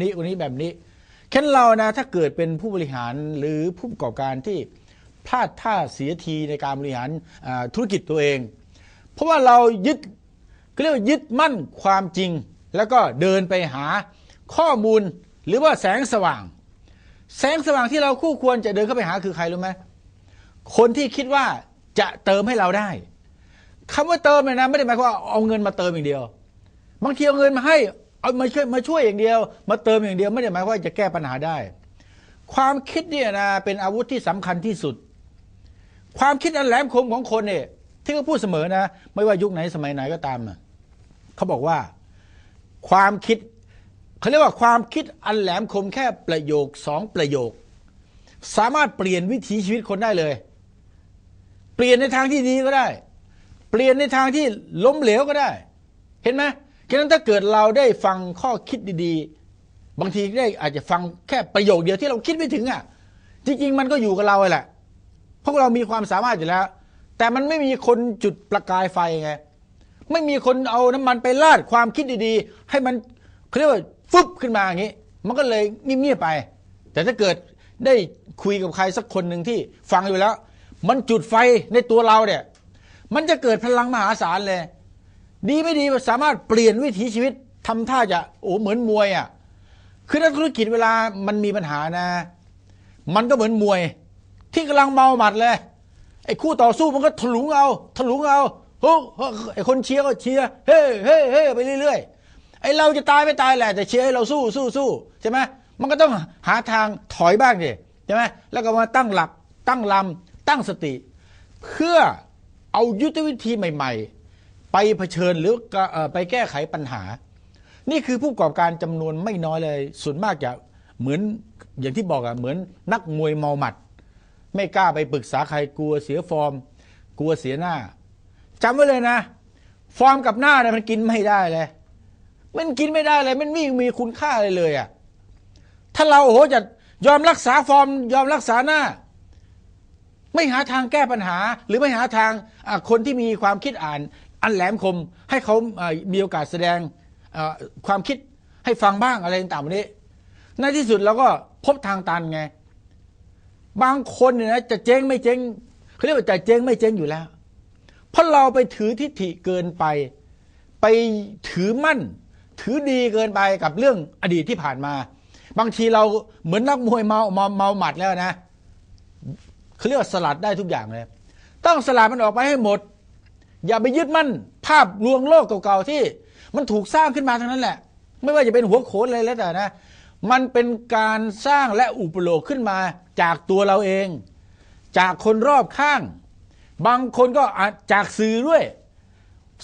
นี้คนนี้แบบนี้แค่นเรานะถ้าเกิดเป็นผู้บริหารหรือผู้ประกอบการที่พลาดท่าเสียทีในการบริหารธุรกิจตัวเอง เพราะว่าเรายึดก็เรียกว่ายึดมั่นความจริง แล้วก็เดินไปหาข้อมูลหรือว่าแสงสว่าง แสงสว่างที่เราคู่ควรจะเดินเข้าไปหาคือใครรู้ไหมคนที่คิดว่าจะเติมให้เราได้คำว่าเติมเนี่ยนะไม่ได้หมายความว่าเอาเงินมาเติมอย่างเดียว บางทีเอาเงินมาให้ เอามาช่วยมาช่วยอย่างเดียว มาเติมอย่างเดียวไม่ได้หมายความว่าจะแก้ปัญหาได้ ความคิดเนี่ยนะเป็นอาวุธที่สำคัญที่สุด ความคิดอันแหลมคมของคนเนี่ยที่เขาพูดเสมอนะ ไม่ว่ายุคไหนสมัยไหนก็ตามเขาบอกว่า ความคิดเขาเรียกว่าความคิดอันแหลมคมแค่ประโยคสองประโยค สามารถเปลี่ยนวิถีชีวิตคนได้เลย เปลี่ยนในทางที่ดีก็ได้ เปลี่ยนในทางที่ล้มเหลวก็ได้ เห็นไหม ฉะนั้นถ้าเกิดเราได้ฟังข้อคิดดีๆ บางทีได้อาจจะฟังแค่ประโยคเดียวที่เราคิดไม่ถึงอะจริงๆมันก็อยู่กับเราแหละพวกเรามีความสามารถอยู่แล้ว แต่มันไม่มีคนจุดประกายไฟไงไม่มีคนเอาน้ำมันไปราดความคิดดีๆ ให้มันเขาเรียกว่าฟึบขึ้นมาอย่างนี้ มันก็เลยเงียบๆไป แต่ถ้าเกิดได้คุยกับใครสักคนหนึ่งที่ฟังอยู่แล้ว มันจุดไฟในตัวเราเนี่ย มันจะเกิดพลังมหาศาลเลย ดีไม่ดีสามารถเปลี่ยนวิถีชีวิตทำท่าจะโอ้เหมือนมวยอะคือนักธุรกิจเวลามันมีปัญหานะ มันก็เหมือนมวย ที่กำลังเมาหมัดเลยไอ้คู่ต่อสู้มันก็ถลุงเอาถลุงเอาโอ้ไอ้คนเชียร์ก็เชียร์เฮ้เฮ้เฮ้ไปเรื่อยๆไอ้เราจะตายไม่ตายแหละแต่เชียร์ให้เราสู้สู้สู้ใช่ไหมมันก็ต้องหาทางถอยบ้างดิใช่ไหมแล้วก็มาตั้งหลักตั้งลำตั้งสติ เพื่อเอายุทธวิธีใหม่ ๆ ไปเผชิญหรือไปแก้ไขปัญหา นี่คือผู้ประกอบการจำนวนไม่น้อยเลย ส่วนมากจะเหมือนอย่างที่บอกอะเหมือนนักมวยเมาหมัด ไม่กล้าไปปรึกษาใครกลัวเสียฟอร์ม กลัวเสียหน้าจำไว้เลยนะ ฟอร์มกับหน้าเนี่ยมันกินไม่ได้เลย มันกินไม่ได้เลยมันไม่มีคุณค่าเลยเลยอะถ้าเราโอ้โหจะยอมรักษาฟอร์ม ยอมรักษาหน้า ไม่หาทางแก้ปัญหา หรือไม่หาทางคนที่มีความคิดอ่าน อันแหลมคมให้เขามีโอกาสแสดงความคิดให้ฟังบ้างอะไรต่างๆแบบนี้ ในที่สุดเราก็พบทางตันไง บางคนเนี่ยนะจะเจ๊งไม่เจ๊งเขาเรียกว่าจะเจ๊งไม่เจ๊งอยู่แล้ว เพราะเราไปถือทิฏฐิเกินไป ไปถือมั่น ถือดีเกินไปกับเรื่องอดีตที่ผ่านมา บางทีเราเหมือนนักมวยเมาเมาเมาหมัดแล้วนะเขาเรียกว่าสลัดได้ทุกอย่างเลย ต้องสลัดมันออกไปให้หมด อย่าไปยึดมั่นภาพลวงโลกเก่าๆที่ มันถูกสร้างขึ้นมาทั้งนั้นแหละ ไม่ว่าจะเป็นหัวโขนอะไรแล้วแต่นะ มันเป็นการสร้างและอุปโลกขึ้นมาจากตัวเราเอง จากคนรอบข้าง บางคนก็จจากสื่อด้วย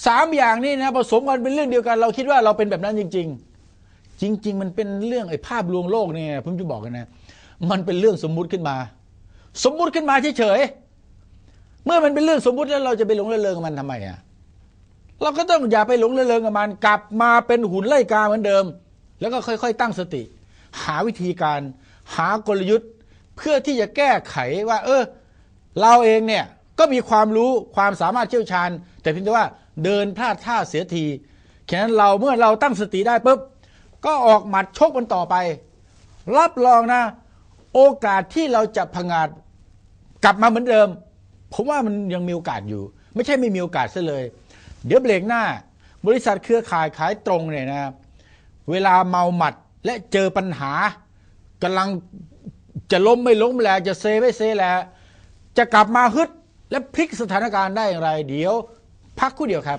สามอย่างนี้นะผสมกันเป็นเรื่องเดียวกัน เราคิดว่าเราเป็นแบบนั้นจริง ๆ จริง ๆ มันเป็นเรื่องไอ้ภาพลวงโลกเนี่ยผมจะบอกกันนะ มันเป็นเรื่องสมมุติขึ้นมา สมมุติขึ้นมาเฉยๆ เมื่อมันเป็นเรื่องสมมุติแล้วเราจะไปหลงระเริงกับมันทำไมอะเราก็ต้องอย่าไปหลงระเริงกับมัน กลับมาเป็นหุ่นไล่กาเหมือนเดิม แล้วก็ค่อยๆ ตั้งสติ หาวิธีการ หากลยุทธ์ เพื่อที่จะแก้ไขว่า เออ เราเองเนี่ยก็มีความรู้ความสามารถเชี่ยวชาญ แต่เพียงแต่ว่าเดินพลาดท่าเสียทีฉะนั้นเราเมื่อเราตั้งสติได้ปุ๊บก็ออกหมัดชกมันต่อไป รับรองนะ โอกาสที่เราจะพังงาดกลับมาเหมือนเดิม ผมว่ามันยังมีโอกาสอยู่ ไม่ใช่ไม่มีโอกาสซะเลย เดี๋ยวเบรกหน้า บริษัทเครือข่ายขายตรงเนี่ยนะเวลาเมาหมัดและเจอปัญหากำลังจะล้มไม่ล้มแลจะเซไม่เซแลจะกลับมาฮึดและพลิกสถานการณ์ได้อย่างไร เดี๋ยวพักคู่เดียวครับ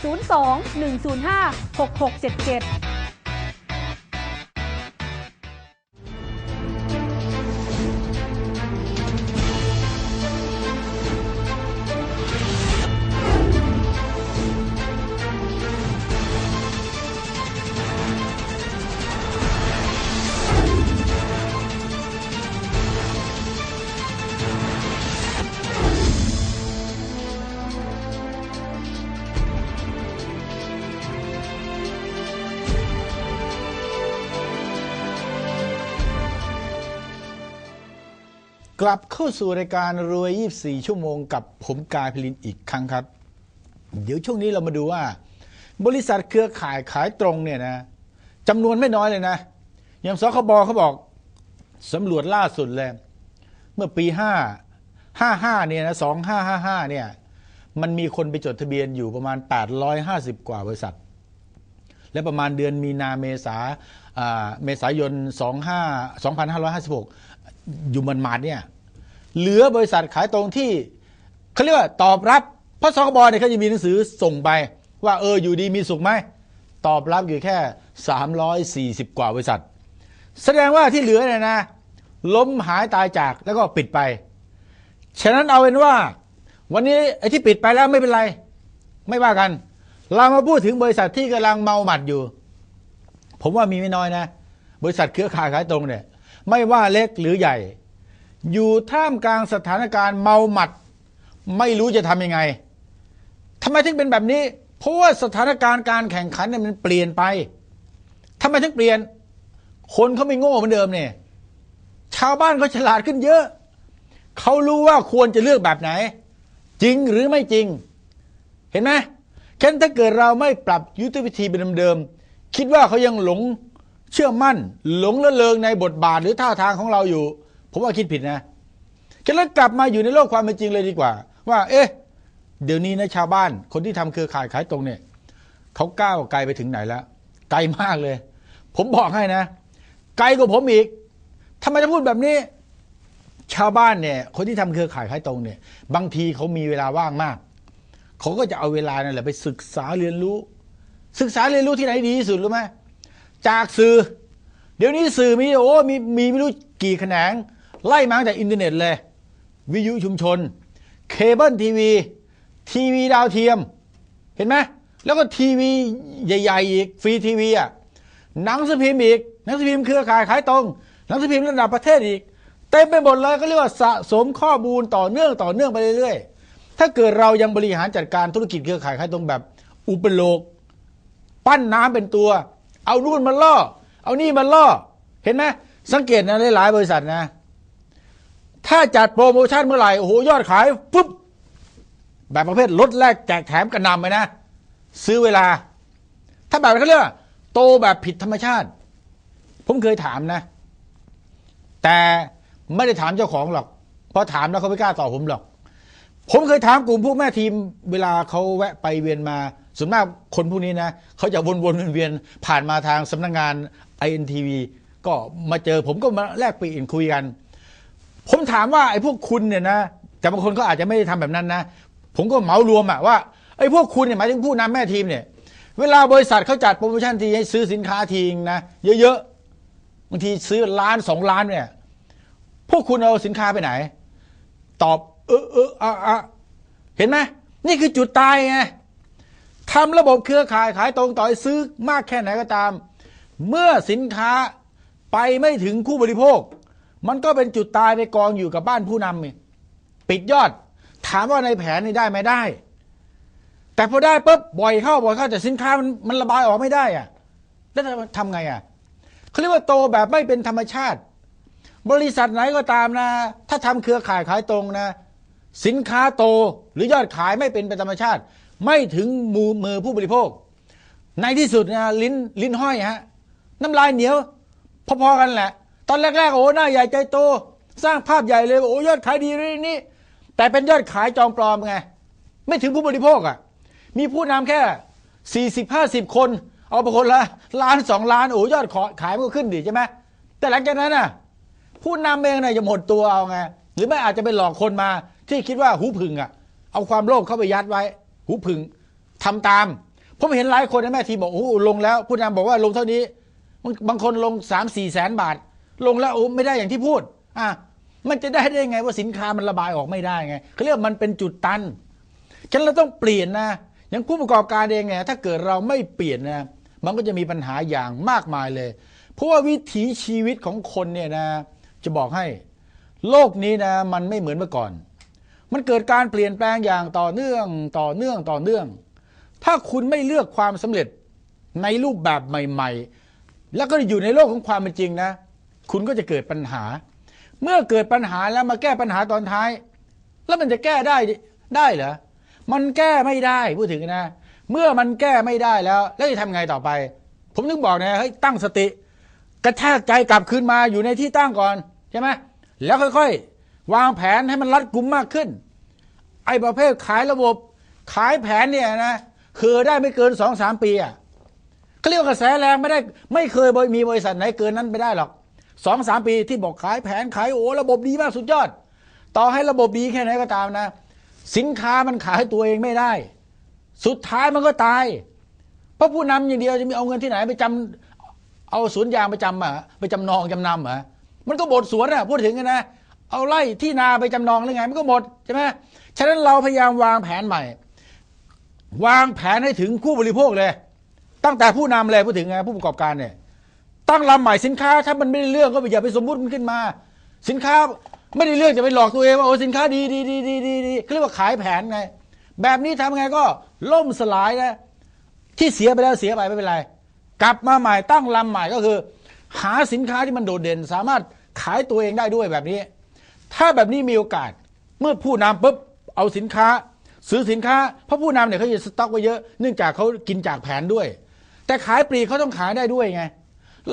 02 105 6677 กลับเข้าสู่รายการรวย 24 ชั่วโมงกับผมกายพลินอีกครั้งครับ เดี๋ยวช่วงนี้เรามาดูว่า บริษัทเครือข่ายขายตรงเนี่ยนะจำนวนไม่น้อยเลยนะ อย่างสคบเขาบอกสำรวจล่าสุดเลย เมื่อปี 5 55 เนี่ยนะ 2555 เนี่ย มันมีคนไปจดทะเบียนอยู่ประมาณ 850 กว่าบริษัท และประมาณเดือนมีนาเมษาอ่าเมษายน 25 2556 อยู่มันมาดเนี่ยเหลือบริษัทขายตรงที่เขาเรียกว่าตอบรับเพราะสคบเนี่ยเขาจะมีหนังสือส่งไป ว่าเอออยู่ดีมีสุขไหมตอบรับอยู่แค่ 340 กว่าบริษัท แสดงว่าที่เหลือเนี่ยนะ ล้มหายตายจากแล้วก็ปิดไป ฉะนั้นเอาเป็นว่า วันนี้ไอ้ที่ปิดไปแล้วไม่เป็นไร ไม่ว่ากัน เรามาพูดถึงบริษัทที่กำลังเมาหมัดอยู่ ผมว่ามีไม่น้อยนะ บริษัทเครือข่ายขายตรงเนี่ย ไม่ว่าเล็กหรือใหญ่ อยู่ท่ามกลางสถานการณ์เมาหมัด ไม่รู้จะทำยังไงทำไมถึงเป็นแบบนี้ เพราะว่าสถานการณ์การแข่งขันเนี่ยมันเปลี่ยนไปทำไมถึงเปลี่ยน คนเขาไม่โง่เหมือนเดิมเนี่ย ชาวบ้านเขาฉลาดขึ้นเยอะ เขารู้ว่าควรจะเลือกแบบไหน จริงหรือไม่จริง เห็นไหมแค่ถ้าเกิดเราไม่ปรับยุทธวิธีเป็นเดิมๆคิดว่าเขายังหลง เชื่อมั่นหลงละเลงในบทบาทหรือท่าทางของเราอยู่ ผมว่าคิดผิดนะแค่แล้วกลับมาอยู่ในโลกความเป็นจริงเลยดีกว่า ว่า เอ๊ะ เดี๋ยวนี้นะชาวบ้าน คนที่ทำเครือข่ายขายตรงเนี่ยเขาก้าวไกลไปถึงไหนแล้วไกลมากเลย ผมบอกให้นะ ไกลกว่าผมอีกทำไมจะพูดแบบนี้ ชาวบ้านเนี่ย คนที่ทำเครือข่ายขายตรงเนี่ย บางทีเขามีเวลาว่างมากเขาก็จะเอาเวลานั่นแหละไปศึกษาเรียนรู้ ศึกษาเรียนรู้ที่ไหนดีที่สุดรู้ไหม จากสื่อ เดี๋ยวนี้สื่อมีโอ้มีมีไม่รู้กี่แขนง ไล่มาตั้งแต่อินเทอร์เน็ตเลย วิทยุชุมชน เคเบิลทีวี ทีวีดาวเทียม เห็นไหมแล้วก็ทีวีใหญ่ๆอีกฟรีทีวีอะหนังสือพิมพ์อีกหนังสือพิมพ์เครือข่ายขายตรงหนังสือพิมพ์ระดับประเทศอีกเต็มไปหมดเลยก็เรียกว่าสะสมข้อมูลต่อเนื่องต่อเนื่องไปเรื่อยๆ ถ้าเกิดเรายังบริหารจัดการธุรกิจเครือข่ายขายตรงแบบ อุปโลก ปั้นน้ำเป็นตัว เอานู่นมาล่อ เอานี่มาล่อ เห็นไหมสังเกตนะหลายบริษัทนะ ถ้าจัดโปรโมชั่นเมื่อไหร่โอ้โหยอดขายปุ๊บแบบประเภทลดแลกแจกแถมกระนำไปนะ ซื้อเวลา ถ้าแบบนั้นเขาเรียกโตแบบผิดธรรมชาติ ผมเคยถามนะ แต่ไม่ได้ถามเจ้าของหรอกเพราะถามแล้วเขาไม่กล้าตอบผมหรอก ผมเคยถามกลุ่มพวกแม่ทีม เวลาเขาแวะไปเวียนมา ส่วนมากคนพวกนี้นะเขาจะวนๆเวียนๆผ่านมาทางสำนักงาน INTV ก็มาเจอผมก็มาแลกเปลี่ยนคุยกัน ผมถามว่าไอ้พวกคุณเนี่ยนะ แต่บางคนก็อาจจะไม่ได้ทำแบบนั้นนะ ผมก็เหมารวมอะว่าไอ้พวกคุณเนี่ยหมายถึงผู้นำแม่ทีมเนี่ย เวลาบริษัทเขาจัดโปรโมชั่นทีให้ซื้อสินค้าทีนะเยอะๆบางทีซื้อล้านสองล้านเนี่ย พวกคุณเอาสินค้าไปไหน ตอบ เออเออออะเห็นไหมนี่คือจุดตายไง ทำระบบเครือข่ายขายตรงต่อให้ซื้อมากแค่ไหนก็ตาม เมื่อสินค้าไปไม่ถึงผู้บริโภค มันก็เป็นจุดตายไปกองอยู่กับบ้านผู้นำนี่ปิดยอด ถามว่าในแผนนี่ได้ไหมได้ แต่พอได้ปุ๊บบ่อยเข้าบ่อยเข้าแต่สินค้ามันมันระบายออกไม่ได้อะแล้วทำไงอะเขาเรียกว่าโตแบบไม่เป็นธรรมชาติ บริษัทไหนก็ตามนะ ถ้าทำเครือข่ายขายตรงนะ สินค้าโตหรือยอดขายไม่เป็นไปตามธรรมชาติ ไม่ถึงมือมือผู้บริโภค ในที่สุดนะลิ้นลิ้นห้อยฮะน้ำลายเหนียว พอๆกันแหละ ตอนแรกๆโอ้หน้าใหญ่ใจโต สร้างภาพใหญ่เลยโอ้ยอดขายดีเลยนี่แต่เป็นยอดขายจอมปลอมไงไม่ถึงผู้บริโภคอะ มีผู้นำแค่สี่สิบห้าสิบคน เอาไปคนละล้านสองล้านโอ้ยอดขอขายมันก็ขึ้นดิใช่ไหมแต่หลังจากนั้นน่ะ ผู้นำเองเนี่ยจะหมดตัวเอาไงหรือไม่อาจจะไปหลอกคนมาที่คิดว่าหูผึ่งอะ เอาความโลภเข้าไปยัดไว้ หูผึ่งทำตามผมเห็นหลายคนนะแม่ทีบอกโอ้โหลงแล้วผู้นำบอกว่าลงเท่านี้บางบางคนลงสามสี่แสนบาท ลงแล้วโอ้ไม่ได้อย่างที่พูดอะมันจะได้ได้ไงว่าสินค้ามันระบายออกไม่ได้ไงเขาเรียกมันเป็นจุดตันฉะนั้นเราต้องเปลี่ยนนะอย่างผู้ประกอบการเองเนี่ยถ้าเกิดเราไม่เปลี่ยนนะมันก็จะมีปัญหาอย่างมากมายเลย เพราะว่าวิถีชีวิตของคนเนี่ยนะ จะบอกให้ โลกนี้นะ มันไม่เหมือนเมื่อก่อน มันเกิดการเปลี่ยนแปลงอย่างต่อเนื่องต่อเนื่องต่อเนื่อง ถ้าคุณไม่เลือกความสำเร็จในรูปแบบใหม่ ๆ แล้วก็อยู่ในโลกของความเป็นจริงนะ คุณก็จะเกิดปัญหา เมื่อเกิดปัญหาแล้วมาแก้ปัญหาตอนท้าย แล้วมันจะแก้ได้ได้เหรอมันแก้ไม่ได้พูดถึงนะ เมื่อมันแก้ไม่ได้แล้ว แล้วจะทำไงต่อไป ผมถึงบอกนะเฮ้ยตั้งสติ กระแทกใจกลับคืนมาอยู่ในที่ตั้งก่อนใช่ไหมแล้วค่อยๆ วางแผนให้มันรัดกุมมากขึ้น ไอ้ประเภทขายระบบ ขายแผนเนี่ยนะคือได้ไม่เกินสองสามปีอะเขาเรียกกระแสแรงไม่ได้ไม่เคยมีบริษัทไหนเกินนั้นไปได้หรอกสองสามปีที่บอกขายแผนขายโอ้ระบบดีมากสุดยอด ต่อให้ระบบดีแค่ไหนก็ตามนะ สินค้ามันขายตัวเองไม่ได้ สุดท้ายมันก็ตาย เพราะผู้นำอย่างเดียวจะมีเอาเงินที่ไหนไปจำเอาสวนยางไปจำอะไปจำนองจำนำอะมันก็หมดสวนอะพูดถึงกันนะ เอาไร่ที่นาไปจำนองหรือไง มันก็หมดใช่ไหมฉะนั้นเราพยายามวางแผนใหม่ วางแผนให้ถึงผู้บริโภคเลย ตั้งแต่ผู้นำเลยพูดถึงไงผู้ประกอบการเนี่ย ตั้งลำใหม่สินค้าถ้ามันไม่ได้เรื่องก็อย่าไปสมมุติมันขึ้นมา สินค้าไม่ได้เรื่องจะไปหลอกตัวเองว่าโอ้สินค้าดีดีดีดีดีดีเขาเรียกว่าขายแผนไง แบบนี้ทำไงก็ล่มสลายนะที่เสียไปแล้วเสียไปไม่เป็นไร กลับมาใหม่ตั้งลำใหม่ก็คือ หาสินค้าที่มันโดดเด่น สามารถขายตัวเองได้ด้วยแบบนี้ ถ้าแบบนี้มีโอกาส เมื่อผู้นำปุ๊บเอาสินค้า ซื้อสินค้าเพราะผู้นำเนี่ยเขาจะสต็อกไว้เยอะเนื่องจากเขากินจากแผนด้วย แต่ขายปลีกเขาต้องขายได้ด้วยไง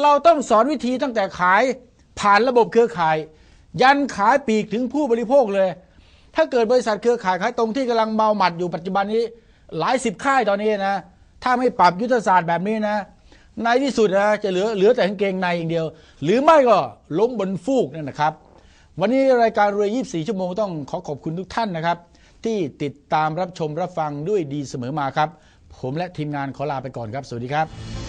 เราต้องสอนวิธีตั้งแต่ขายผ่านระบบเครือข่าย ยันขายปลีกถึงผู้บริโภคเลย ถ้าเกิดบริษัทเครือข่ายขายตรงที่กำลังเมาหมัดอยู่ปัจจุบันนี้ หลายสิบค่ายตอนนี้นะ ถ้าไม่ปรับยุทธศาสตร์แบบนี้นะในที่สุดนะจะเหลือเหลือแต่กางเกงในอย่างเดียว หรือไม่ก็ล้มบนฟูกนั่นนะครับ วันนี้รายการรวย 24 ชั่วโมงต้องขอขอบคุณทุกท่านนะครับ ที่ติดตามรับชมรับฟังด้วยดีเสมอมาครับ ผมและทีมงานขอลาไปก่อนครับ สวัสดีครับ